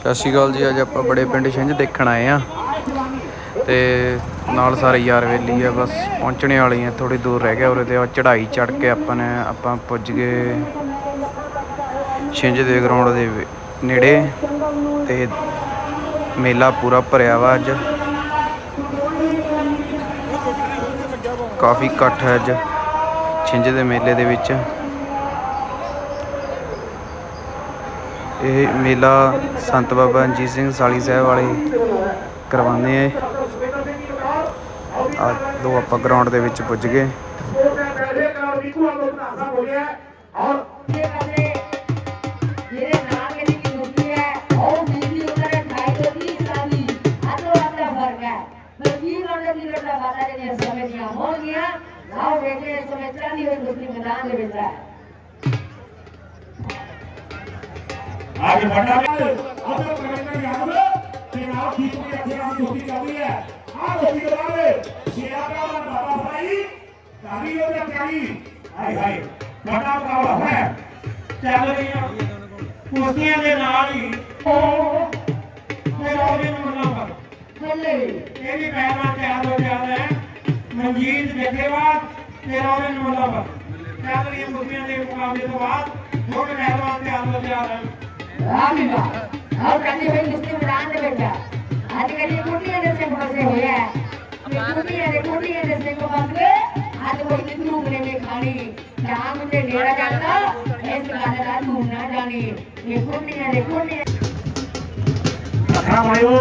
ਸਤਿ ਸ਼੍ਰੀ ਅਕਾਲ ਜੀ, ਅੱਜ ਆਪਾਂ ਬੜੇ ਪਿੰਡ ਛਿੰਝ ਦੇਖਣ ਆਏ ਆ ਤੇ ਨਾਲ ਸਾਰੇ ਯਾਰ ਵੇਲੀ ਆ, ਬਸ ਪਹੁੰਚਣੇ ਵਾਲੀ ਆ ਥੋੜੀ ਦੂਰ ਰਹਿ ਗਿਆ ਉਰੇ ਤੇ ਚੜਾਈ ਚੜ ਕੇ ਆਪਾਂ ਨੇ, ਆਪਾਂ ਪੁੱਜ ਗਏ ਛਿੰਝ ਦੇ ਗਰਾਊਂਡ ਦੇ ਨੇੜੇ ਤੇ ਮੇਲਾ ਪੂਰਾ ਭਰਿਆ ਵਾ ਅੱਜ। ਕਾਫੀ ਇਕੱਠ ਹੈ ਅੱਜ ਛਿੰਝ ਦੇ ਮੇਲੇ ਦੇ ਵਿੱਚ। ਇਹ ਮੇਲਾ ਸੰਤ ਬਾਬਾ ਰਣਜੀਤ ਸਿੰਘ ਸਾਲੀ ਸਾਹਿਬ ਵਾਲੇ ਕਰਵਾਉਂਦੇ ਆ ਆ ਦੋ ਆਪਾਂ ਗਰਾਊਂਡ ਦੇ ਵਿੱਚ ਪੁੱਜ ਗਏ पहले करोड़ की कुआ को नासा हो गया और ये कपड़े मेरे नाम के की होती है और बीवी उधर खाई तो भी शादी आतो अपना फर्क है मैं की लौटे की लौटा बता के समय दिया हो गया गांव बेटे समय चली हुई दूसरी मैदान में बेटा है आगे बढ़ना है अब तो करेक्टर याद है कि आप की को रखे आप होती कर रही है आप होती के बाद शेरा का और बाबा भाई काली हो या काली हाय हाय बड़ा बाबा है ਚੱਲ ਰਹੀਆਂ ਕੁਸ਼ਤੀਆਂ ਦੇ ਨਾਲ ਹੀ ਮੇਰਾ ਵੀ ਨੰਬਰ बोले ਇਹ ਵੀ ਪਹਿਲਾਂ ਤਿਆਰ ਹੋ ਜਾਂਦਾ ਹੈ ਮਨਜੀਤ ਜੱਗੇਵਾਲ ਤੇਰਾ ਵੀ ਨੰਬਰ ਚੱਲ ਰਹੀਆਂ ਕੁਸ਼ਤੀਆਂ ਦੇ ਮੁਕਾਬਲੇ ਤੋਂ ਬਾਅਦ ਮੁੱਢ ਪਹਿਲਵਾਨ ਤਿਆਰ ਹੋ ਜਾ ਰਹੇ ਹਨ रामी बा और कभी भाई दूसरी मैदान में बेटा आज कल ये कुटिया ने से फंसे हुए हैं ये कुटिया ने कुटिया ने से को फंस गए आज वो कितनू ने में खानी जहां मुझे लेरा जाता ऐसे गाना का ढूंढना जानी ये कुटिया ने कुटिया अखड़ा भाइयों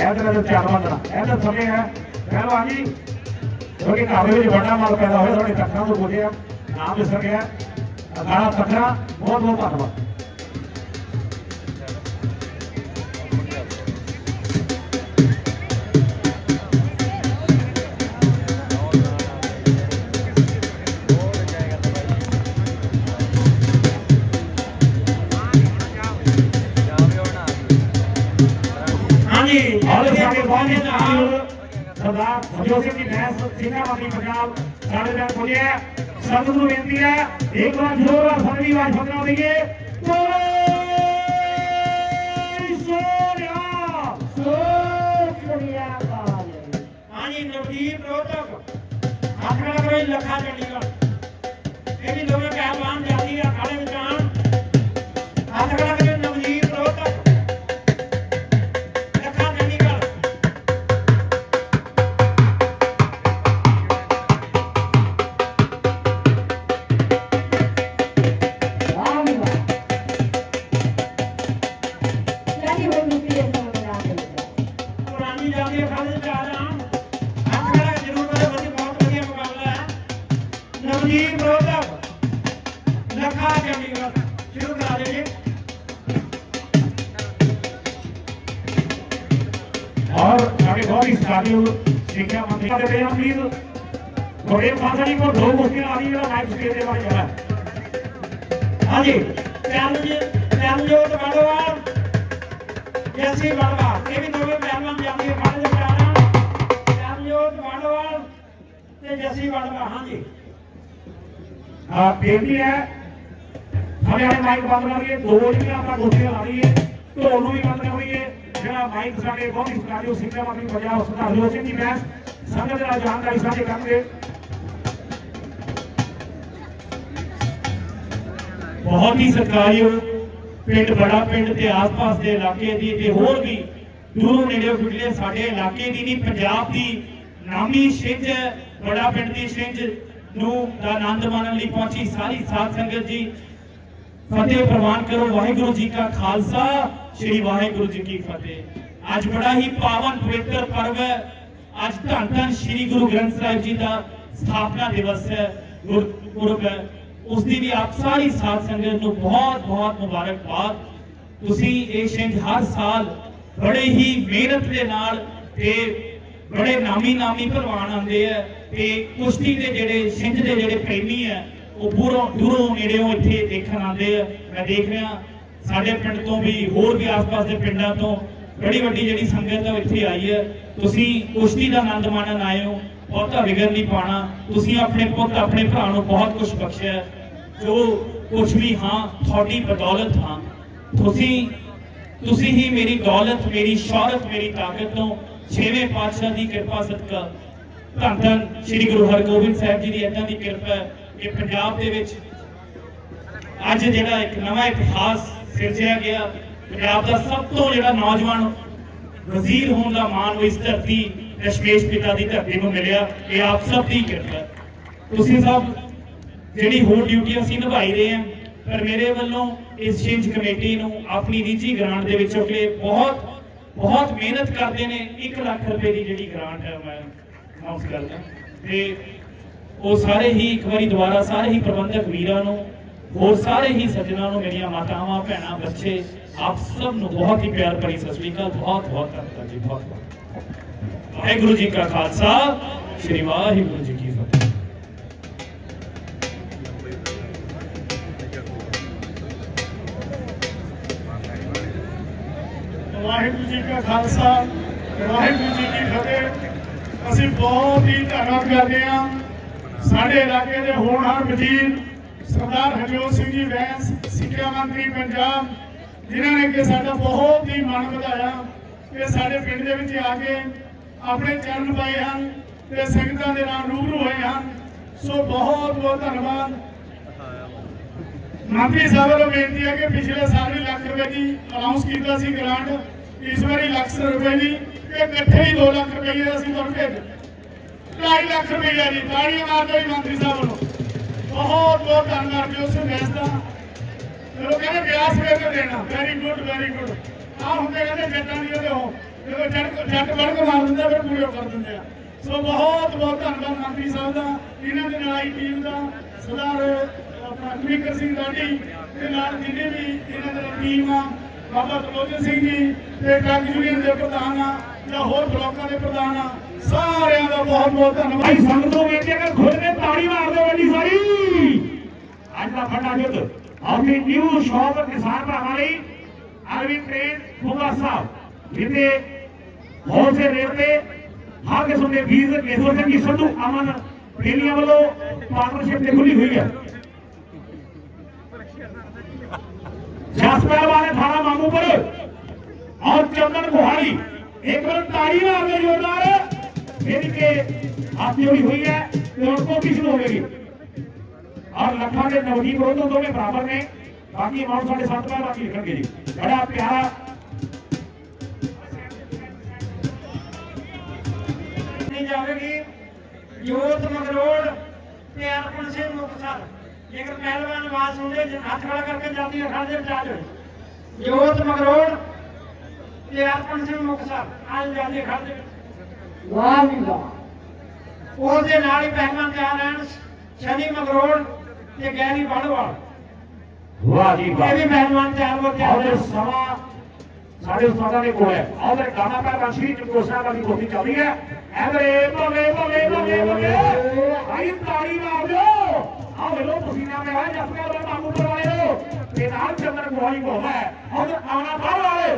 ऐसे तो चार बंदा ऐसे समय है पहलवान जी क्योंकि काफी ਵਿੱਚ ਵੱਡਾ ਮਾਲ ਪੈਦਾ ਹੋਇਆ ਤੁਹਾਡੇ ਤੱਕਾਂ ਤੋਂ ਬੋਲਿਆ ਨਾਮ ਵਿਸਰ ਗਿਆ ਅਖਾੜਾ ਤੱਕੜਾ ਬਹੁਤ ਬਹੁਤ ਧੰਨਵਾਦ ਸਰਦਾਰ ਹਰਜੋਤ ਸਿੰਘ ਜੀ ਬੈਂਸ ਸਿੰਘਾਂ ਵਾਲੀ ਪੰਜਾਬ ਸਾਡੇ ਨਾਲ ਪਹੁੰਚਿਆ ਸੰਗਤ ਨੂੰ ਬੇਨਤੀ ਹੈ, ਇੱਕ ਵਾਰ ਜ਼ੋਰ ਫਰਵੀ ਆਵਾਜ਼ ਫਕਰਾ ਦਈਏ ਬਹੁਤ ਹੀ ਸਿੱਖਿਆ ਮੰਤਰੀ ਦੇ ਬੇਨਤੀ ਪਲੀਜ਼ ਥੋੜੇ ਫਾਸੜੀ ਕੋ ਦੋ ਮੁਸ਼ਕਿਲ ਆ ਰਹੀ ਹੈ ਲਾਈਵ ਸਟੇਜ ਦੇ ਬਾਰੇ ਜਰਾ ਹਾਂਜੀ, ਚੈਲੰਜ ਚੈਲੰਜ ਬੜਵਾ ਜੈਸੀ ਬੜਵਾ ਇਹ ਵੀ ਦੋਵੇਂ ਪਹਿਲਵਾਨ ਜਾਂਦੀ ਹੈ ਖਾਣੇ ਦੇ ਪਿਆਰਾ ਚੈਲੰਜ ਬੜਵਾ ਤੇ ਜੈਸੀ ਬੜਵਾ ਹਾਂਜੀ। ਆ ਬੇਨਤੀ ਹੈ। ਸਾਡੇ ਵਾਲੇ ਮਾਈਕ ਬੰਦ ਕਰੀਏ ਦੋ ਜਿਹੜੀਆਂ ਆਪਾਂ ਗੋਟੀਆਂ ਲਾ ਲਈਏ, ਢੋਲ ਨੂੰ ਵੀ ਬੰਦ ਕਰ ਜਿਹੜਾ ਮਾਈਕ ਸਾਡੇ ਬਹੁਤ ਹੀ ਸਤਿਕਾਰਯੋਗ ਸਿੱਖਿਆ ਮੰਤਰੀ ਪੰਜਾਬ ਸਰਦਾਰ ਹਰਜੋਤ ਸਿੰਘ ਜੀ ਬੈਂਸ ਸੰਗਤ ਨਾਲ ਜਾਣਕਾਰੀ ਸਾਂਝੀ ਕਰਨਗੇ ਬਹੁਤ ਹੀ ਸਰਕਾਰੀਓ ਪਿੰਡ, ਬੜਾ ਪਿੰਡ ਤੇ ਆਸ-ਪਾਸ ਦੇ ਇਲਾਕੇ ਦੀ ਤੇ ਹੋਰ ਵੀ ਦੂਰੋਂ ਨੇੜੇ ਫਿਰਲੇ ਸਾਡੇ ਇਲਾਕੇ ਦੀ ਨਹੀਂ, ਪੰਜਾਬ ਦੀ ਨਾਮੀ ਛਿੰਝ ਬੜਾ ਪਿੰਡ ਦੀ ਛਿੰਝ ਨੂੰ ਦਾ ਆਨੰਦ ਮਾਣਨ ਲਈ ਪਹੁੰਚੀ ਸਾਰੀ ਸਾਧ ਸੰਗਤ ਜੀ। ਫਤਿਹ ਪ੍ਰਵਾਨ ਕਰੋ, ਵਾਹਿਗੁਰੂ ਜੀ ਕਾ ਖਾਲਸਾ। ਸ੍ਰੀ ਵਾਹਿਗੁਰੂ ਜੀ ਕੀ ਫਤਿਹ। ਅੱਜ ਬੜਾ ਹੀ ਪਾਵਨ ਪਵਿੱਤਰ ਪਰਵ ਹੈ। ਅੱਜ ਧੰਨ ਧੰਨ ਸ੍ਰੀ ਗੁਰੂ ਗ੍ਰੰਥ ਸਾਹਿਬ ਜੀ ਦਾ ਸਥਾਪਨਾ ਦਿਵਸ ਹੈ। ਗੁਰਪੁਰਬ ਹੈ। ਉਸ ਦੀ ਵੀ ਆਪ ਸਾਰੀ ਸਾਧ ਸੰਗਤ ਨੂੰ ਬਹੁਤ ਬਹੁਤ ਮੁਬਾਰਕਬਾਦ। ਤੁਸੀਂ ਇਹ ਛਿੰਝ ਹਰ ਸਾਲ ਬੜੇ ਹੀ ਮਿਹਨਤ ਦੇ ਨਾਲ ਤੇ ਬੜੇ ਨਾਮੀ ਨਾਮੀ ਪਹਿਲਵਾਨ ਆਉਂਦੇ ਆ ਤੇ ਕੁਸ਼ਤੀ ਦੇ ਜਿਹੜੇ ਛਿੰਝ ਦੇ ਜਿਹੜੇ ਪ੍ਰੇਮੀ ਆ ਉਹ ਦੂਰੋਂ ਦੂਰੋਂ ਨੇੜਿਓਂ ਇੱਥੇ ਦੇਖਣ ਆਉਂਦੇ ਆ ਮੈਂ ਦੇਖ ਰਿਹਾ ਸਾਡੇ ਪਿੰਡ ਤੋਂ ਵੀ, ਹੋਰ ਵੀ ਆਸ-ਪਾਸ ਦੇ ਪਿੰਡਾਂ ਤੋਂ ਬੜੀ ਵੱਡੀ ਜਿਹੜੀ ਸੰਗਤ ਹੈ ਉਹ ਇੱਥੇ ਆਈ ਹੈ। ਤੁਸੀਂ ਕੁਸ਼ਤੀ ਦਾ ਆਨੰਦ ਮਾਣਨ ਆਏ ਹੋ, ਬਹੁਤਾ ਵਿਗੜ ਨਹੀਂ ਪਾਣਾ ਤੁਸੀਂ ਆਪਣੇ ਪੁੱਤ, ਆਪਣੇ ਭਰਾ ਨੂੰ ਬਹੁਤ ਕੁਝ ਬਖਸ਼ਿਆ। ਜੋ ਕੁਝ ਵੀ ਹਾਂ, ਤੁਹਾਡੀ ਬਦੌਲਤ ਹਾਂ। ਤੁਸੀਂ ਤੁਸੀਂ ਹੀ ਮੇਰੀ ਦੌਲਤ, ਮੇਰੀ ਸ਼ੌਹਰਤ, ਮੇਰੀ ਤਾਕਤ ਤੋਂ ਛੇਵੇਂ ਪਾਤਸ਼ਾਹ ਦੀ ਕਿਰਪਾ ਸਦਕਾ। ਧੰਨ ਧੰਨ ਸ੍ਰੀ ਗੁਰੂ ਹਰਗੋਬਿੰਦ ਸਾਹਿਬ ਜੀ ਦੀ ਏਦਾਂ ਦੀ ਕਿਰਪਾ ਹੈ ਕਿ ਪੰਜਾਬ ਦੇ ਵਿੱਚ ਅੱਜ ਜਿਹੜਾ ਇੱਕ ਨਵਾਂ ਇਤਿਹਾਸ ਸਿਰਜਿਆ ਗਿਆ। ਪੰਜਾਬ ਦਾ ਸਭ ਤੋਂ ਜਿਹੜਾ ਨੌਜਵਾਨ ਵਜ਼ੀਰ ਹੋਣ ਦਾ ਮਾਣ ਉਹ ਇਸ ਧਰਤੀ ਦਸ਼ਮੇਸ਼ ਪਿਤਾ ਦੀ ਧਰਤੀ ਨੂੰ ਮਿਲਿਆ। ਇਹ ਆਪ ਸਭ ਦੀ ਕਿਰਪਾ ਤੁਸੀਂ ਸਭ ਜਿਹੜੀ ਹੋਰ ਡਿਊਟੀਆਂ ਅਸੀਂ ਨਿਭਾਈ ਰਹੇ ਹਾਂ, ਪਰ ਮੇਰੇ ਵੱਲੋਂ ਇਸ ਛਿੰਝ ਕਮੇਟੀ ਨੂੰ ਆਪਣੀ ਨਿੱਜੀ ਗ੍ਰਾਂਟ ਦੇ ਵਿੱਚੋਂ ਕਿ ਬਹੁਤ ਬਹੁਤ ਮਿਹਨਤ ਕਰਦੇ ਨੇ। 1 ਲੱਖ ਰੁਪਏ ਦੀ ਜਿਹੜੀ ਗ੍ਰਾਂਟ ਹੈ, ਮੈਂ ਅਨਾਉਂਸ ਕਰਦਾ। ਤੇ ਉਹ ਸਾਰੇ ਹੀ ਇੱਕ ਵਾਰੀ ਦੁਬਾਰਾ ਸਾਰੇ ਹੀ ਪ੍ਰਬੰਧਕ ਵੀਰਾਂ ਨੂੰ ਹੋਰ ਸਾਰੇ ਹੀ ਸੱਜਣਾਂ ਨੂੰ ਮੇਰੀਆਂ ਮਾਤਾਵਾਂ, ਭੈਣਾਂ, ਬੱਚੇ, ਆਪ ਸਭ ਨੂੰ ਬਹੁਤ ਹੀ ਪਿਆਰ ਭਰੀ ਸਤਿ ਸ੍ਰੀ ਅਕਾਲ, ਬਹੁਤ ਬਹੁਤ ਧੰਨਵਾਦ ਜੀ, ਬਹੁਤ ਬਹੁਤ। ਵਾਹਿਗੁਰੂ ਜੀ ਕਾ ਖਾਲਸਾ, ਸ੍ਰੀ ਵਾਹਿਗੁਰੂ ਜੀ ਕੀ ਫਤਿਹ। ਵਾਹਿਗੁਰੂ ਜੀ ਕਾ ਖਾਲਸਾ, ਵਾਹਿਗੁਰੂ ਜੀ ਕੀ ਫਤਿਹ। ਅਸੀਂ ਬਹੁਤ ਹੀ ਧੰਨਵਾਦ ਕਰਦੇ ਹਾਂ। ਸਾਡੇ ਇਲਾਕੇ ਦੇ ਹੋਣਹਾਰ ਵਜ਼ੀਰ ਸਰਦਾਰ ਹਰਜੋਤ ਸਿੰਘ ਜੀ ਵੈਂਸ, ਸਿੱਖਿਆ ਮੰਤਰੀ ਪੰਜਾਬ, ਜਿਨ੍ਹਾਂ ਨੇ ਕਿ ਸਾਡਾ ਬਹੁਤ ਹੀ ਮਨ ਵਧਾਇਆ ਕਿ ਸਾਡੇ ਪਿੰਡ ਦੇ ਵਿੱਚ ਆ ਕੇ ਆਪਣੇ ਚਰਨ ਪਾਏ ਹਨ ਤੇ ਸੰਗਤਾਂ ਦੇ ਨਾਲ ਰੂਬਰੂ ਹੋਏ ਹਨ। ਸੋ ਬਹੁਤ ਬਹੁਤ ਧੰਨਵਾਦ। ਮੰਤਰੀ ਸਾਹਿਬ ਨੂੰ ਬੇਨਤੀ ਹੈ ਕਿ ਪਿਛਲੇ ਸਾਲ ਵੀ ਲੱਖ ਰੁਪਏ ਦੀ ਅਨਾਉਂਸ ਕੀਤਾ ਸੀ ਗ੍ਰਾਂਟ ਇਸ ਵਾਰੀ ਲੱਖ ਰੁਪਏ ਦੀ ਇਹ ਇਕੱਠੇ ਹੀ 2 ਲੱਖ ਰੁਪਏ ਦਾ ਅਸੀਂ ਤੁਹਾਨੂੰ ਭੇਜ 2.5 ਲੱਖ ਰੁਪਏ ਦੀ ਤਾੜੀਆਂ ਮਾਰਦੇ ਜੀ ਮੰਤਰੀ ਸਾਹਿਬ ਨੂੰ ਬਹੁਤ ਬਹੁਤ ਧੰਨਵਾਦ ਜੀ ਉਸ ਵੈਸ ਦਾ। ਚਲੋ ਕਹਿੰਦੇ ਵਿਆਸ ਵੇ ਦੇਣਾ ਵੈਰੀ ਗੁੱਡ ਵੈਰੀ ਗੁੱਡ ਆ ਹੁੰਦੇ ਕਹਿੰਦੇ ਜੱਟਾਂ ਦੀ ਉਹਦੇ ਹੋ ਜਦੋਂ ਜੱਟ ਜੱਟ ਵੜ ਕੇ ਮਾਰ ਦਿੰਦੇ ਆ, ਫਿਰ ਪੂਰੇ ਕਰ ਦਿੰਦੇ ਆ। ਸੋ ਬਹੁਤ ਬਹੁਤ ਧੰਨਵਾਦ ਮੰਤਰੀ ਸਾਹਿਬ ਦਾ ਇਹਨਾਂ ਦੇ ਨਾਲ ਆਈ ਟੀਮ ਦਾ ਸਰਦਾਰ ਆਪਣਾ ਕਵਿੰਦਰ ਸਿੰਘ ਲਾਡੀ ਤੇ ਨਾਲ ਜਿੰਨੇ ਵੀ ਇਹਨਾਂ ਦੇ ਟੀਮ ਆ ਬਾਬਾ ਤਲੋਜਨ ਸਿੰਘ ਜੀ ਤੇ ਟਰੱਕ ਯੂਨੀਅਨ ਦੇ ਪ੍ਰਧਾਨ ਆ ਜਾਂ ਹੋਰ ਬਲਾਕਾਂ ਦੇ ਪ੍ਰਧਾਨ ਆ ਸਾਰਿਆਂ ਦਾ ਬਹੁਤ ਬਹੁਤ ਧੰਨਵਾਦ ਭਾਈ ਸੰਗਤ ਨੂੰ ਬੇਨਤੀ ਹੈ ਕਿ ਖੁਦ ਨੇ ਤਾੜੀ ਮਾਰ ਦਿਓ ਵੱਡੀ ਸਾਰੀ ਅੱਜ ਦਾ ਵੱਡਾ ਯੁੱਧ ਆਪਣੀ ਨਿਊ ਸ਼ੌਪ ਕਿਸਾਨ ਭਰਾਵਾਂ ਲਈ ਅਰਵਿੰਦ ਟ੍ਰੇਨ ਫੁਗਾ ਸਾਹਿਬ ਜਿੱਥੇ ਬਹੁਤ ਸੇ ਰੇਟ ਤੇ ਹਰ ਕਿਸਮ ਦੇ ਬੀਜ ਕੇਸਰ ਸਿੰਘ ਜੀ ਸੰਧੂ ਅਮਨ ਬੇਲੀਆਂ ਵੱਲੋਂ ਪਾਰਟਨਰਸ਼ਿਪ ਤੇ ਖੁੱਲੀ ਹੋਈ ਹੈ ਜਸਪਾਲ ਵਾਲੇ ਥਾਣਾ ਮਾਮੂਪੁਰ और चंदन गुहारी एक बार ताड़ी मार दे जोरदार मेरी के हाथ जोड़ी हुई है तो उनको किस होगी और लखा के नवदीप रोधो दोनों बराबर ने बाकी अमाउंट साढ़े सात बार बाकी लिखेंगे जी बड़ा प्यारा ਨਹੀਂ ਜਾਵੇਗੀ ਜੋਤ ਮਗਰੋੜ ਤੇ ਅਰਪਣ ਸਿੰਘ ਮੁਕਤਸਰ ਜੇਕਰ ਪਹਿਲਵਾਨ ਆਵਾਜ਼ ਸੁਣਦੇ ਜੇ ਹੱਥ ਖੜਾ ਕਰਕੇ ਜਾਂਦੀ ਹੈ ਖੜਦੇ ਵਿਚਾਰ ਹੋਏ ਜੋਤ ਮਗਰੋੜ ਤੇ ਅਰਪਣ ਸਿੰਘ ਮੁਕਤਸਰ ਅੱਜ ਜਾਂਦੇ ਖੜਦੇ ਵਾਹ ਵੀ ਵਾਹ ਉਸ ਦੇ ਨਾਲ ਹੀ ਪਹਿਲਵਾਨ ਤਿਆਰ ਰਹਿਣ ਸ਼ਨੀ ਮਗਰੋੜ ਤੇ ਗੈਰੀ ਬੜਵਾਲ ਵਾਹ ਜੀ ਵਾਹ ਇਹ ਵੀ ਪਹਿਲਵਾਨ ਤਿਆਰ ਹੋ ਕੇ ਆਉਂਦੇ ਸਮਾਂ ਸਾਡੇ ਉਸਤਾਦਾਂ ਦੇ ਕੋਲ ਹੈ। ਆਦਰ ਗਾਣਾ ਪਹਿਲਵਾਨ ਸ਼੍ਰੀ ਚਮਕੋ ਸਾਹਿਬ ਵਾਲੀ ਕੋਠੀ ਚੱਲਦੀ ਹੈ। ਐਵਰੇ ਭਵੇ ਭਵੇ ਭਵੇ ਭਵੇ ਆਈ ਤਾੜੀ ਮਾਰ ਦਿਓ। ਆ ਵੇਲੋ ਪਸੀਨਾ ਮੇਰਾ ਜਸਕਰ ਦਾ ਮਾਮੂ ਪਰ ਵਾਲੇ ਨੂੰ ਤੇ ਨਾਲ ਚੰਦਰ ਮੋਹੀ ਕੋਲ ਹੈ। ਆਦਰ ਆਣਾ ਬਾਹਰ ਵਾਲੇ।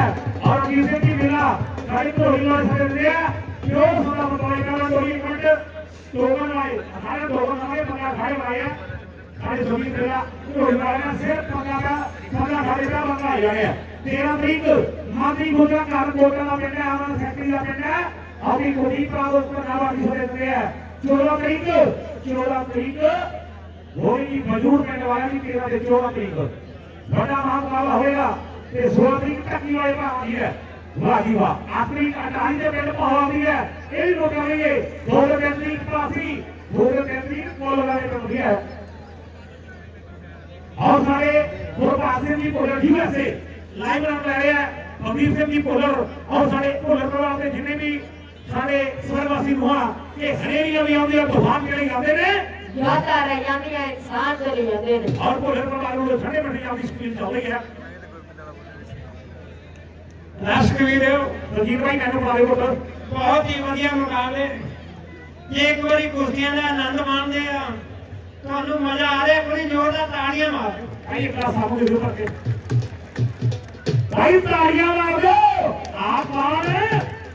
ਇਹ ਗੱਲ ਹੈ ਔਰ ਕਿਸੇ ਦੀ ਬਿਨਾ ਸਾਡੀ ਢੋਲੀ ਨਾਲ ਸਕਦੇ ਆ। ਕਿਉਂ ਸਦਾ ਬਤਾਏ ਕਰਾਂ ਢੋਲੀ ਮਿੰਟ ਟੋਕਨ ਵਾਲੇ ਸਾਰੇ ਟੋਕਨ ਵਾਲੇ ਪੰਗਾ ਖਾਏ ਵਾਲੇ ਆ। ਸਾਡੇ ਜ਼ਮੀਨ ਦੇ ਆ ਢੋਲੀ ਵਾਲਿਆਂ ਸਿਰਫ ਪੰਗਾ ਦਾ ਪੰਗਾ ਖਾਏ ਦਾ ਪੰਗਾ ਆ ਜਾਣੇ ਆ। 13 ਤਰੀਕ, ਮਾਦੀ ਗੋਜਾ ਘਰ ਗੋਜਾ ਦਾ ਪਿੰਡ ਹੈ ਆਮਨ ਸੈਕਟਰੀ ਦਾ ਪਿੰਡ ਹੈ। ਆਪਣੀ ਕੋਠੀ ਪ੍ਰਾਪਤ ਉਸ ਪ੍ਰਕਾਰ ਦੀ ਹੋਏ ਤੇ ਹੈ। 14 ਤਰੀਕ 14 ਤਰੀਕ। ਹੋਈ ਜੀ ਮਜੂਰ ਪਿੰਡ ਵਾਲਿਆਂ ਦੀ 13 ਤੇ 14 ਤੇ 16 ਤਰੀਕ ਟੱਕੀ ਵਾਲੇ ਭਾਜੀ ਹੈ। ਵਾਹ ਜੀ ਵਾਹ ਆਖਰੀ ਅਟਾਈ ਦੇ ਪਿੰਡ ਪਹਾੜੀ ਹੈ। ਇਹ ਵੀ ਨੋਟ ਕਰਾਂਗੇ ਦੋ ਦੇ ਪਿੰਡ ਦੀ ਪਾਸੀ ਦੋ ਦੇ ਪਿੰਡ ਦੀ ਕੋਲ ਵਾਲੇ ਪਿੰਡ ਹੈ ਸਾਡੇ Gurpal Singh ji Bhullar U S A live run ਲੈ ਰਿਹਾ ਹੈ ਬਲਦੀਪ ਸਿੰਘ ਜੀ ਭੁੱਲਰ ਔਰ ਸਾਡੇ ਭੁੱਲਰ ਪਰਿਵਾਰ ਦੇ ਜਿੰਨੇ ਵੀ ਸਾਡੇ ਸਵਰਵਾਸੀ ਨੂੰਹਾਂ ਇਹ ਹਨੇਰੀਆਂ ਵੀ ਆਉਂਦੀਆਂ ਤੂਫਾਨ ਜਿਹੜੇ ਆਉਂਦੇ ਨੇ। ਯਾਦਾਂ ਰਹਿ ਜਾਂਦੀਆਂ ਇਨਸਾਨ ਚਲੇ ਜਾਂਦੇ ਨੇ। ਔਰ ਭੁੱਲਰ ਪਰਿਵਾਰ ਨੂੰ ਠੰਡੇ ਮਿੱਠੇ ਆਪਦੀ ਸਕਰੀਨ ਚੱਲ ਰਹੀ ਹੈ। ਦਰਸ਼ਕ ਵੀਰੋ ਰਜੀਤ ਭਾਈ ਮੈਨੂੰ ਬੁਲਾ ਦਿਓ ਪੁੱਤਰ ਬਹੁਤ ਹੀ ਵਧੀਆ ਮੁਕਾਬਲੇ। ਜੇ ਇੱਕ ਵਾਰੀ ਕੁਸ਼ਤੀਆਂ ਦਾ ਆਨੰਦ ਮਾਣਦੇ ਆ ਤੁਹਾਨੂੰ ਮਜ਼ਾ ਆ ਰਿਹਾ ਪੂਰੀ ਜ਼ੋਰਦਾਰ ਤਾੜੀਆਂ ਮਾਰੋ। ਭਾਈ ਇੱਕ ਗਲਾਸ ਸਾਬੂ ਦੇ ਦਿਓ ਭਰ ਕੇ। ਭਾਈ ਤਾੜੀਆਂ ਮਾਰ ਦਿਓ। ਆ ਕੌਣ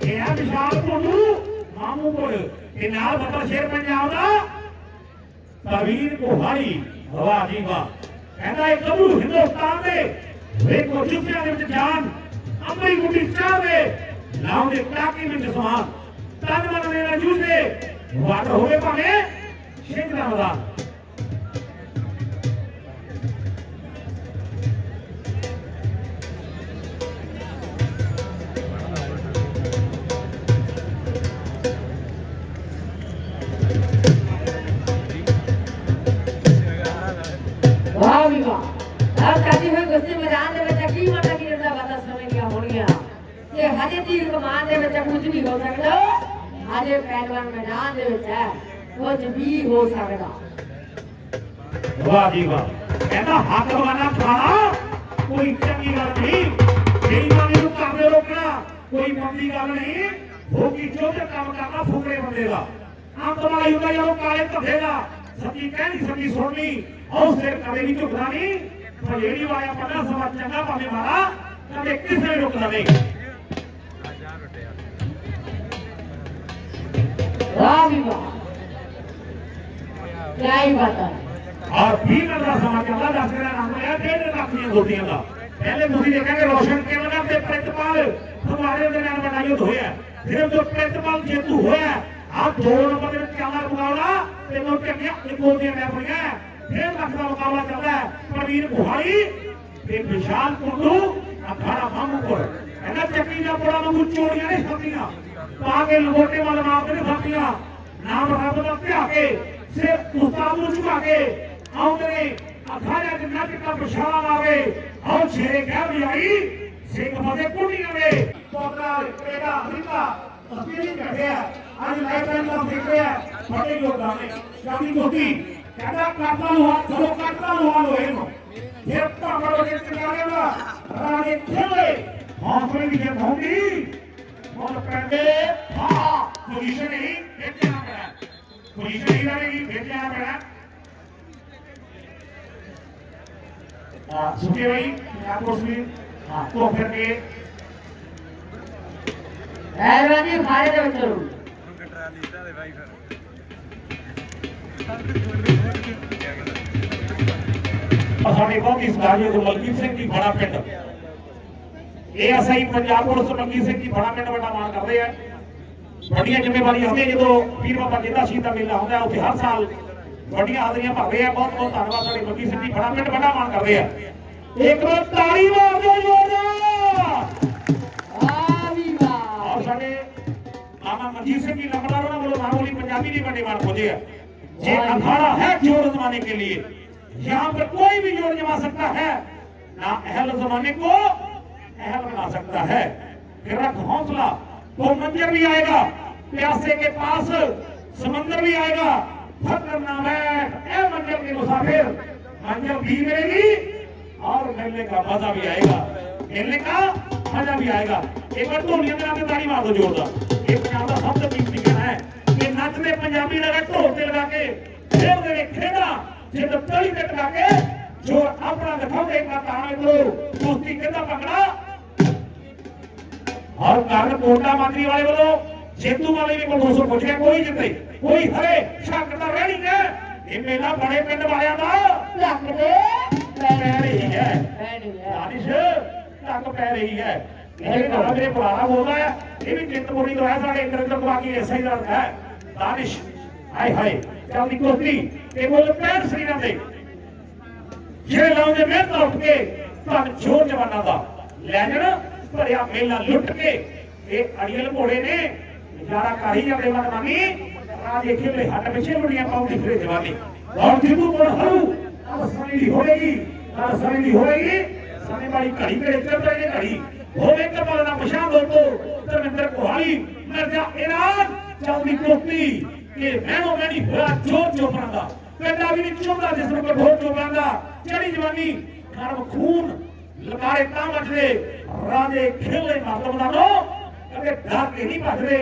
ਇਹ ਹੈ ਵਿਸ਼ਾਲ ਕੁੰਡੂ ਮਾਮੂ ਕੋਲ ਤੇ ਨਾਲ ਬੱਬਰ ਸ਼ੇਰ ਪੰਜਾਬ ਦਾ। ਪ੍ਰਵੀਨ ਕੋਹਾੜੀ ਵਾਹ ਜੀ ਵਾਹ ਕਹਿੰਦਾ ਇਹ ਗੱਭਰੂ ਹਿੰਦੁਸਤਾਨ ਦੇ। ਵੇਖੋ ਜੁੱਤਿਆਂ ਦੇ ਵਿੱਚ ਜਾਨ। ਅੰਬਰੀ ਗੁੱਡੀ ਚਾਵੇ ਲਾਉਂਦੇ ਟਾਕੀ ਵਿੱਚ ਸਮਾਨ। ਤਨ ਮਨ ਮੇਰਾ ਜੂਝੇ ਵਾਟ ਹੋਵੇ ਭਾਵੇਂ ਸਿੰਘ ਦਾ ਮਦਾ ਤੀਰ ਕਮਾਨ ਦੇ ਵਿੱਚ ਕੁਝ ਨਹੀਂ ਹੋ ਸਕਦਾ। ਹਜੇ ਪਹਿਲਵਾਨ ਮੈਦਾਨ ਦੇ ਵਿੱਚ ਹੈ, ਕੁਝ ਵੀ ਹੋ ਸਕਦਾ। ਵਾਹ ਜੀ ਵਾਹ। ਕਹਿੰਦਾ ਹੱਕ ਵਾਲਾ ਖਾਣਾ ਕੋਈ ਚੰਗੀ ਗੱਲ ਨਹੀਂ। ਬੇਈਮਾਨੀ ਨੂੰ ਕਰਦੇ ਰੋਕਣਾ, ਕੋਈ ਮੰਦੀ ਗੱਲ ਨਹੀਂ। ਹੋ ਕੀ ਜੋ ਤੇ ਕੰਮ ਕਰਨਾ ਫੁਕਰੇ ਬੰਦੇ ਦਾ। ਅੰਤ ਵਾਲਾ ਹੁੰਦਾ ਜਦੋਂ ਕਾਲੇ ਧੱਫੇ ਦਾ। ਸੱਚੀ ਕਹਿਣੀ, ਸੱਚੀ ਸੁਣਨੀ। ਉਹ ਸਿਰ ਕਦੇ ਨਹੀਂ ਝੁਕਦਾ ਨਹੀਂ। ਪਰ ਜਿਹੜੀ ਵਾਇਆ ਪਤਾ ਸਮਾਂ ਚੰਗਾ ਭਾਵੇਂ ਮਾਰਾ, ਕਦੇ ਕਿਸੇ ਨੇ ਰੁਕਦਾ ਨਹੀਂ। ਵਾਹ ਵੀ ਵਾਹ ਕਿਆ ਹੀ ਬਾਤ ਹੈ ਔਰ 20 ਮਿੰਟ ਦਾ ਸਮਾਂ ਚੱਲਦਾ ਦੱਸ ਰਿਹਾ ਨਾਮ ਲਿਆ ਡੇਢ ਲੱਖ ਦੀਆਂ ਗੋਲੀਆਂ ਦਾ ਪਹਿਲੇ ਤੁਸੀਂ ਦੇਖਾਂਗੇ ਰੋਸ਼ਨ ਕੇਵਲ ਤੇ ਪ੍ਰਿਤਪਾਲ ਹਮਾਰੇ ਦੇ ਨਾਲ ਬੜਾ ਯੁੱਧ ਹੋਇਆ ਫਿਰ ਜੋ ਪ੍ਰਿਤਪਾਲ ਜੇਤੂ ਹੋਇਆ ਆ ਦੋ ਨੰਬਰ ਦੇ ਵਿੱਚ ਚੱਲਦਾ ਮੁਕਾਬਲਾ ਤੇ ਨੋ ਟੱਕੀਆਂ ਇੱਕ ਗੋਲੀਆਂ ਮੈਂ ਪਈਆਂ ਫਿਰ ਇਹਨਾਂ ਚੱਕੀ ਦਾ ਬੜਾ ਵਾਂਗੂ ਚੋੜੀਆਂ ਨੇ ਖਾਦੀਆਂ ਪਾ ਕੇ ਲਗੋਟੇ ਵਾਲ ਮਾਰਦੇ ਨੇ ਖਾਦੀਆਂ ਨਾਮ ਰੱਬ ਦਾ ਧਿਆ ਕੇ, ਸਿਰ ਉਸਤਾਦ ਨੂੰ ਝੁਕਾ ਕੇ ਆਉਂਦੇ ਨੇ ਅਖਾੜਾ ਦੇ ਨੱਕ ਦਾ ਪਛਾਣਾ ਆਵੇ ਆਉ ਛੇਰੇ ਕਹਿ ਵੀ ਆਈ ਸਿੰਘ ਫਤੇ ਕੁੰਡੀਆਂ ਨੇ ਪੋਤਰਾ ਕੈਨੇਡਾ ਅਮਰੀਕਾ ਆਸਟ੍ਰੇਲੀਆ ਕੱਢਿਆ ਅੱਜ ਲਾਈਫਟਾਈਮ ਦਾ ਦੇਖ ਰਿਹਾ ਫਤੇ ਯੋਗਦਾਨ ਨੇ ਕਾਮੀ ਕੋਟੀ ਕਹਿੰਦਾ ਕਰਦਾ ਨੂੰ ਹੱਥ ਚਲੋ ਕਰਦਾ ਨੂੰ ਹਾਲ ਹੋਏ ਨੂੰ, ਫਿਰ ਭਾਵੜ ਵਗੇ ਚਿੰਗਾਰੇ ਦਾ ਰਾਣੇ ਖੇਲੇ। ਹੌਸਲੇ ਦੀ ਜਿੱਤ ਹੋਊਗੀ ਹੁਣ ਪੈਂਦੇ ਹਾਂ ਪੋਜੀਸ਼ਨ ਹੀ ਵੇਚਣਾ ਪੈਣਾ ਪੋਜੀਸ਼ਨ ਹੀ ਰਹੇਗੀ ਵੇਚਣਾ ਪੈਣਾ ਆ ਸੁਖੇ ਭਾਈ ਆਪੋ ਵੀ ਹਾਂ ਤੋਂ ਫਿਰ ਕੇ ਪਹਿਲਵਾਨ ਜੀ ਖਾੜੇ ਦੇ ਵਿੱਚ ਚਲੋ ਔਰ ਸਾਡੇ ਬਹੁਤ ਹੀ ਸਦਾਜੋ ਮਲਕੀਤ ਸਿੰਘ ਜੀ ਬੜਾ ਪਿੰਡ ਇਹ ਅਸਾਈ ਪੰਜਾਬ ਪੁਲਿਸ ਮਲਕੀਤ ਸਿੰਘ ਜੀ ਬੜਾ ਪਿੰਡ ਵੱਡਾ ਮਾਣ ਕਰਦੇ ਆ ਵੱਡੀਆਂ ਜ਼ਿੰਮੇਵਾਰੀਆਂ ਹੁੰਦੀਆਂ ਜਦੋਂ ਪੀਰ ਬਾਬਾ ਜਿੰਦਾ ਸ਼ਹੀਦ ਦਾ ਮੇਲਾ ਹੁੰਦਾ ਉੱਥੇ ਹਰ ਸਾਲ ਵੱਡੀਆਂ ਹਾਜ਼ਰੀਆਂ ਭਰਦੇ ਆ ਬਹੁਤ ਬਹੁਤ ਧੰਨਵਾਦ ਸਾਡੇ ਮਲਕੀਤ ਸਿੰਘ ਜੀ ਬੜਾ ਪਿੰਡ ਵੱਡਾ ਮਾਣ ਕਰਦੇ ਆ ਇੱਕ ਵਾਰ ਤਾੜੀ ਮਾਰ ਦਿਓ ਜੋਰਦਾਰ ਵਾਹ ਵੀ ਵਾਹ और साढ़े मामा मंजीत सिंह जी लंबड़दारों ने बोलो मामूली पंजाबी नहीं बने मान खोजे है ये अखाड़ा है जोर जमाने के लिए यहाँ पर कोई भी जोर जमा सकता है ना अहल जमाने को اہل بنا سکتا ہے پھر رکھ حوصلہ تو منظر بھی آئے گا پیاسے کے پاس سمندر بھی آئے گا فکر نہ بیٹھ اے منزل کے مسافر منزل بھی ملے گی اور ملنے کا مزہ بھی آئے گا ملنے کا مزہ بھی آئے گا ایک بار تو لیے میں تاری مار دو جوڑ دا یہ پنجاب سب سے قیمتی گانا ہے کہ نچ دے پنجابی لگا ٹھوک دے لگا کے پھر دے کھیڑا جے تڑی تے لگا کے جو اپنا دکھاؤ ایک بار تاں دوستی کدا پکڑا ਔਰ ਕਰਨ ਕੋਟਾ ਮੰਤਰੀ ਵਾਲੇ ਵੱਲੋਂ ਜੇਤੂ ਵਾਲੇ ਵੀ ਕੋਲ 200 ਪੁੱਛਿਆ ਕੋਈ ਜਿੱਤੇ ਕੋਈ ਹਰੇ ਸ਼ੱਕ ਤਾਂ ਰਹਿਣੀ ਹੈ ਇਹ ਮੇਲਾ ਬੜੇ ਪਿੰਡ ਵਾਲਿਆਂ ਦਾ। ਲੱਕ ਦੇ ਪੈ ਰਹੀ ਹੈ। ਪੈਣੀ ਹੈ। ਬਾਰਿਸ਼ ਟੱਕ ਪੈ ਰਹੀ ਹੈ। ਇਹ ਤਾਂ ਮੇਰੇ ਪੁਰਾਣਾ ਬੋਲਦਾ ਹੈ। ਇਹ ਵੀ ਚਿੰਤਪੁਰਨੀ ਤੋਂ ਹੈ ਸਾਡੇ ਇੰਦਰਿੰਦਰ ਕੁਮਾਰ ਐਸਆਈ ਦਾ ਹੈ ਦਾਨਿਸ਼ ਹਾਏ ਹਾਏ ਚੱਲਦੀ ਕੋਟੀ ਤੇ ਮੁੱਲ ਪੈਣ ਸਰੀਰਾਂ ਦੇ ਜਿਹੜੇ ਲਾਉਂਦੇ ਮਿਹਨਤ ਉੱਠ ਕੇ ਧਨ ਜੋਰ ਜਵਾਨਾਂ ਦਾ। ਲੈ ਜਾਣ। ਭਰਿਆ ਮੇਲਾ ਲੁੱਟ ਕੇ। ਇਹ ਅੜੀਅਲ ਘੋੜੇ ਨੇ। ਨਜ਼ਾਰਾ ਕਰ ਜਾਂਦੇ ਮਨ ਰਾਜ ਦੇਖੇ ਲੈ ਹੱਟ ਪਿੱਛੇ ਮੁੰਡੀਆਂ ਪਾਉਂਦੀ ਫਿਰੇ ਜਵਾਨੀ। ਔਰ ਜਿੱਦੂ ਕੋਲ ਹਰੂ। ਅਵਸਣੀ ਦੀ ਹੋਵੇਗੀ। ਪਰ ਸਮੇਂ ਦੀ ਹੋਏਗੀ ਸਮੇਂ ਵਾਲੀ ਘੜੀ ਘੜੀ ਚੱਲ ਰਹੀ ਘੜੀ। ਹੋਵੇ ਕਮਲ ਨਾ ਪਛਾਣ ਦੋਤੋ ਧਰਮਿੰਦਰ ਕੋਹਾਲੀ, ਮਿਰਜ਼ਾ ਇਰਾਨ ਚੌਦੀ ਕੁੱਤੀ ਕਿ ਮੈਨੋ ਮੈਨੀ ਹੋਇਆ ਜੋਰ ਚੋਪਰਾਂ ਦਾ। ਪਿੰਡਾ ਵੀ ਨਹੀਂ ਚੁੰਦਾ ਜਿਸ ਨੂੰ ਕਠੋਰ ਚੋਪਰਾਂ ਦਾ। ਚੜੀ ਜਵਾਨੀ ਗਰਮ ਖੂਨ ਲਕਾਰੇ ਤਾਂ ਵੱਜਦੇ ਰਾਜੇ ਖੇਲੇ ਮਾਤਮ ਦਾ ਨੋ ਕਦੇ ਡਰ ਕੇ ਨਹੀਂ ਭੱਜਦੇ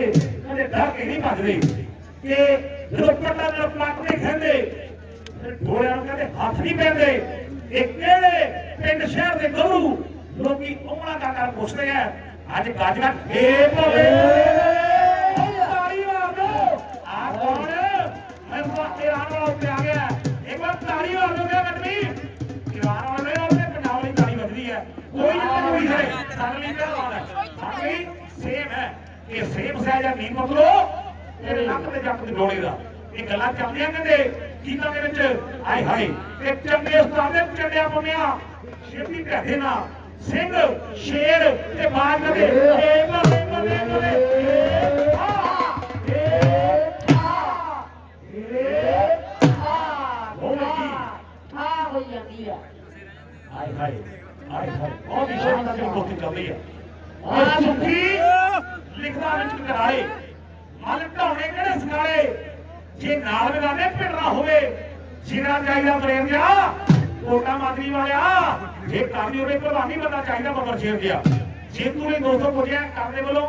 ਕਦੇ ਡਰ ਕੇ ਨਹੀਂ ਭੱਜਦੇ। ਕਿ ਜਦੋਂ ਪੱਟਾ ਨਾਲ ਨਹੀਂ ਖੈਂਦੇ ਢੋਲਿਆਂ ਨੂੰ ਕਹਿੰਦੇ ਹੱਥ ਨਹੀਂ ਪੈਂਦੇ। ਇਹ ਕਿਹੜੇ ਪਿੰਡ ਸ਼ਹਿਰ ਦੇ ਗੱਭਰੂ ਲੋਕੀ ਉਮਰਾਂ ਦਾ ਕਰ ਪੁੱਛਦੇ ਆ ਅੱਜ ਗੱਜ ਗੱਜ ਏ ਭਲੇ ਤਾੜੀ ਮਾਰ। ਦੋ ਆ ਕੌਣ ਮੈਂ ਤਾਂ ਇਰਾਨ ਵਾਲਾ ਉੱਤੇ ਇਹ ਸੇਮ ਸਹਿਜਾ ਨਹੀਂ ਮਤਲੋ ਤੇਰੇ ਲੱਕ ਤੇ ਜੱਟ ਦੇ ਡੋਲੇ ਦਾ। ਇਹ ਗੱਲਾਂ ਚੱਲਦੀਆਂ ਕਹਿੰਦੇ ਗੀਤਾਂ ਦੇ ਵਿੱਚ ਆਏ ਹਾਏ ਤੇ ਚੰਡੇ ਉਸਤਾਦ ਦੇ ਚੰਡਿਆ ਪੰਮਿਆ ਛੇਤੀ ਢੱਡੇ ਨਾ ਸਿੰਘ ਸ਼ੇਰ ਤੇ ਬਾਜ ਕਦੇ ਏ ਬੱਲੇ ਬੱਲੇ ਬੱਲੇ ਆ ਆ ਆ ਆ। ਆਏ ਹਾਏ ਆਏ ਹਾਏ ਬਹੁਤ ਹੀ ਸ਼ਾਨਦਾਰ ਜਿਹੜੀ ਕੋਠੀ ਚੱਲ ਰਹੀ ਹੈ ਆ ਸੁਖੀ ਲਿਖਦਾ ਵਿੱਚ ਕਰਾਏ ਮਨ ਢਾਉਣੇ ਕਿਹੜੇ ਸਕਾਲੇ ਜੇ ਨਾਲ ਮਿਲਾਨੇ ਪਿੰਡਰਾ ਹੋਵੇ ਜਿਰਾ ਚਾਹੀਦਾ ਬਰੇਨ ਜਾ ਕੋਟਾ ਮਾਦਰੀ ਵਾਲਿਆ, ਜੇ ਕਰਨੀ ਹੋਵੇ ਪ੍ਰਧਾਨੀ ਬੰਦਾ ਚਾਹੀਦਾ ਬੱਬਰ ਸ਼ੇਰ ਜਿਆ ਜੇ ਨੇ 200 ਪੁੱਜਿਆ ਕਰਦੇ ਵੱਲੋਂ।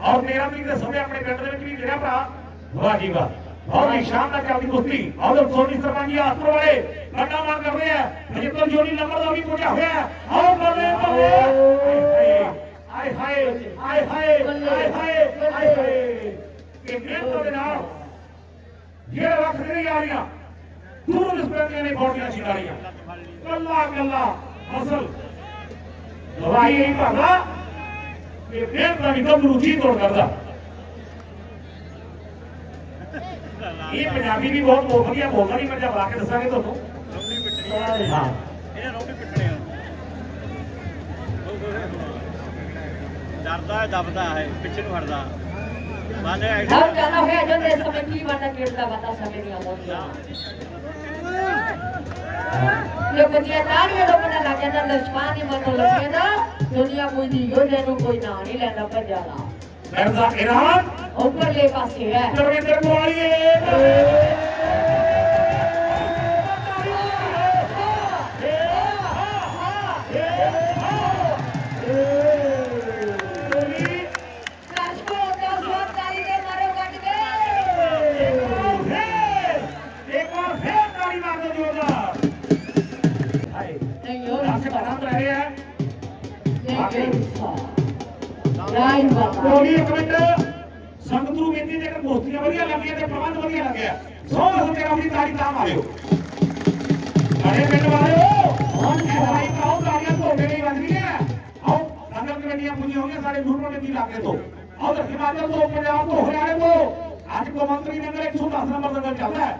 ਔਰ 13 ਤਰੀਕ ਦੇ ਸਮੇਂ ਆਪਣੇ ਪਿੰਡ ਦੇ ਵਿੱਚ ਵੀ ਮੇਰਾ ਭਰਾ ਵਾਹ ਜੀ ਵਾਹ ਬਹੁਤ ਹੀ ਸ਼ਾਨਦਾਰ ਚੱਲਦੀ ਕੁਸ਼ਤੀ। ਔਰ ਸੋਨੀ ਸਰਪੰਚੀ ਆਸਤਰ ਵਾਲੇ ਵੱਡਾ ਮਾਰ ਕਰਦੇ ਆ। ਰਜਿੰਦਰ ਜੋਨੀ ਨੰਬਰ ਦਾ ਵੀ ਪੁੱਜਿਆ ਹੋਇਆ ਹੈ। ਆਓ ਬੱਲੇ ਬੱਲੇ। ਆਏ ਹਾਏ ਆਏ ਹਾਏ ਆਏ ਹਾਏ ਆਏ ਹਾਏ। ਇਹ ਮਿਹਨਤ ਦੇ ਨਾਲ? ਜਿਹੜਾ ਰੱਖ ਨਹੀਂ ਆ ਰਹੀਆਂ ਦੂਰੋਂ ਨਿਸਬਤੀਆਂ ਨੇ ਬੋਡੀਆਂ ਛਿੜਾਰੀਆਂ ਕੱਲਾ ਕੱਲਾ ਅਸਲ ਦਵਾਈ ਇਹ ਭਾਗਾ ਇਹ ਮਿਹਨਤ ਦਾ ਵੀ ਗੱਭਰੂ ਜੀ ਤੋੜ ਕਰਦਾ। ਇਹ ਪੰਜਾਬੀ ਵੀ ਬਹੁਤ ਬਹੁਤ ਵਧੀਆ ਬੋਲਦਾ ਨਹੀਂ ਮੈਂ ਜਦ ਬੁਲਾ ਕੇ ਦੱਸਾਂਗੇ ਤੁਹਾਨੂੰ। ਹਾਂ। ਡਰਦਾ ਹੈ ਦਬਦਾ ਹੈ ਪਿੱਛੇ ਨੂੰ ਹਟਦਾ। ਮਾਨੇ ਸਭ ਜਾਣਾ ਹੋਇਆ ਜੋ ਦੇ ਸਮੇਂ ਕੀ ਬਣਨਾ ਕਿਹੜਾ ਪਤਾ ਸਮੇਂ ਨਹੀਂ ਆਉਂਦਾ ਇਹ ਬੱਚਿਆਂ ਨਾੜੀਆਂ ਲੋਕਾਂ ਦਾ ਲੱਗ ਜਾਂਦਾ ਲਸ਼ਕਾਂ ਦੀ ਮਤਲਬ ਲੱਗਿਆ ਨਾ ਦੁਨੀਆ ਕੋਈ ਦੀ ਯੋਧੇ ਨੂੰ ਕੋਈ ਕੋੜੀ ਇੱਕ ਸੰਗਤ ਨੂੰ ਬੇਨਤੀ ਜੇਕਰ ਦੋਸਤੀਆਂ ਵਧੀਆ ਲੱਗੀਆਂ ਤੇ ਪ੍ਰਬੰਧ ਵਧੀਆ ਲੱਗਿਆ, ਸੋ ਅਸਲ ਆਪਣੀ ਤਾੜੀ ਤਾਂ ਮਾਰਿਓ। ਅਰੇ ਪਿੰਡ ਵਾਲਿਓ, ਹੁਣ ਸਫ਼ਾਈ ਕਰਾਓ ਤਾੜੀਆਂ ਤੁਹਾਡੇ ਲਈ ਵੱਜਦੀਆਂ ਆਓ ਨਗਰ ਕਮੇਟੀਆਂ ਪੁੱਜੀਆਂ ਹੋਈਆਂ ਸਾਡੇ ਗੁਰੂ ਨਬੀ ਇਲਾਕੇ ਤੋਂ। ਆਓ ਤੇ ਹਿਮਾਚਲ ਤੋਂ ਪੰਜਾਬ ਤੋਂ ਹਰਿਆਣੇ ਤੋਂ ਅੱਜ ਕੋ ਮੰਤਰੀ ਨਗਰ 110 ਨੰਬਰ ਦਾ ਚੱਲਦਾ ਹੈ।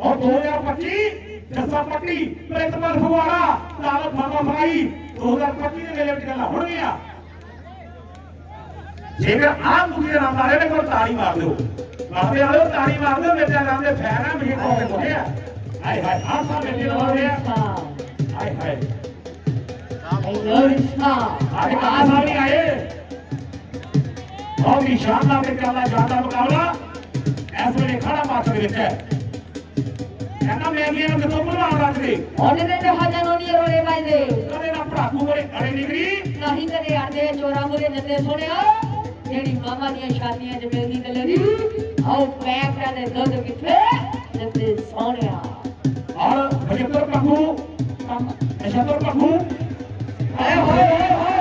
ਔਰ 2025 ਜੱਸਾ ਪੱਟੀ ਪ੍ਰਿੰਤਪਲ ਫਗਵਾੜਾ ਲਾਲ ਫਾਰਮਾ ਫਰਾਈ 2025 ਦੇ ਮੇਲੇ ਵਿੱਚ ਗੱਲਾਂ ਹੋਣਗੀਆਂ ਜੇਕਰ ਆਹ ਮੁੱਦੇ ਨਾਮ ਆ ਰਹੇ ਕੋਲ ਤਾੜੀ ਮਾਰ ਦਿਓ। ਬਾਬੇ ਵਾਲਿਓ ਤਾੜੀ ਮਾਰ ਦਿਓ, ਮੇਰੇ ਨਾਮ ਦੇ ਫੈਨ ਆ ਮੇਰੇ ਕੋਲ ਕੋਲੇ ਆ। ਹਾਏ ਹਾਏ, ਆਹ ਸਾ ਮੇਰੇ ਨਾਲ ਹੋ ਹਾਏ ਹਾਏ। ਬਹੁਤ ਹੀ ਸ਼ਾਨਦਾਰ ਤੇ ਚੱਲਦਾ ਜਾਂਦਾ ਮੁਕਾਬਲਾ ਇਸ ਵੇਲੇ ਖੜਾ ਮਾਸ ਦੇ ਵਿੱਚ ਹੈ। ਵੀ ਇਹਨੂੰ ਕਿਤੋਂ ਭੁਲਾਉਣ ਰੱਖਦੇ ਉਹਨੇ ਦੇ ਹਜ਼ਾਂ ਨੂੰ ਨਹੀਂ ਰੋਲੇ ਪਾਈਦੇ। ਕਦੇ ਨਾ ਭੜਾਕੂ ਬੜੇ ਅੜੇ ਨਿਗਰੀ ਨਹੀਂ ਕਦੇ ਅੜਦੇ ਚੋਰਾਂ ਮੁਰੇ ਜੱਦੇ ਸੁਣਿਆ ਜਿਹੜੀ ਮਾਮਾ ਦੀਆਂ ਸ਼ਾਦੀਆਂ ਚ ਮਿਲਦੀ ਦਲਰੀ ਆਓ ਪੈਕਟਾਂ ਦੇ ਦੁੱਧ ਕਿੱਥੇ ਜੱਦੇ ਸੋਹਣਿਆ ਔਰ ਬਜਿੱਤਰ ਪੱਖੂ ਅਸ਼ਤਰ ਪੱਖੂ ਆਏ ਹੋਏ ਹੋਏ।